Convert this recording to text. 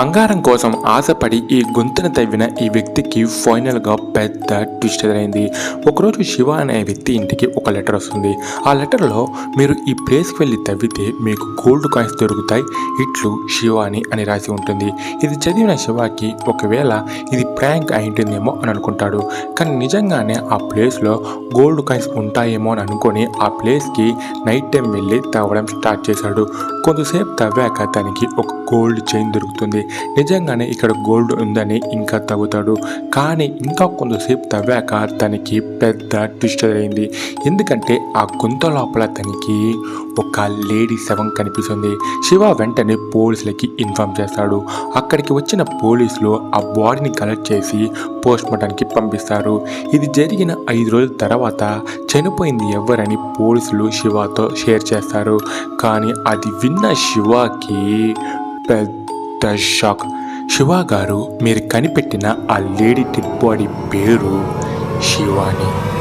బంగారం కోసం ఆశపడి ఈ గొంతును తవ్విన ఈ వ్యక్తికి ఫైనల్గా పెద్ద ట్విస్ట్ అయింది ఒకరోజు శివ అనే వ్యక్తి ఇంటికి ఒక లెటర్ వస్తుంది. ఆ లెటర్లో మీరు ఈ ప్లేస్కి వెళ్ళి తవ్వితే మీకు గోల్డ్ కాయిన్స్ దొరుకుతాయి. ఇట్లు శివాని అని రాసి ఉంటుంది. ఇది చదివిన శివాకి ఒకవేళ ఇది ప్రాంక్ అయి ఉంటుందేమో అని అనుకుంటాడు. కానీ నిజంగానే ఆ ప్లేస్లో గోల్డ్ కాయిన్స్ ఉంటాయేమో అని అనుకొని ఆ ప్లేస్కి నైట్ టైం వెళ్ళి తవ్వడం స్టార్ట్ చేశాడు. కొంతసేపు తవ్వాక తనకి ఒక గోల్డ్ చైన్ దొరుకుతుంది. నిజంగానే ఇక్కడ గోల్డ్ ఉందని ఇంకా తవ్వుతాడు. కానీ ఇంకా కొంతసేపు తవ్వాక తనకి పెద్ద ట్విస్ట్ అయింది. ఎందుకంటే ఆ గుంత లోపల తనకి ఒక లేడీ శవం కనిపిస్తుంది. శివ వెంటనే పోలీసులకి ఇన్ఫామ్ చేస్తాడు. అక్కడికి వచ్చిన పోలీసులు ఆ బాడీని కలెక్ట్ చేసి పోస్ట్ మార్టంకి పంపిస్తారు. ఇది జరిగిన ఐదు రోజుల తర్వాత చనిపోయింది ఎవరని పోలీసులు శివతో షేర్ చేస్తారు. కానీ అది విన్న శివకి పెద్ద షాక్. శివ గారు మీరు కనిపెట్టిన ఆ లేడీ డెడ్ బాడీ పేరు శివాని.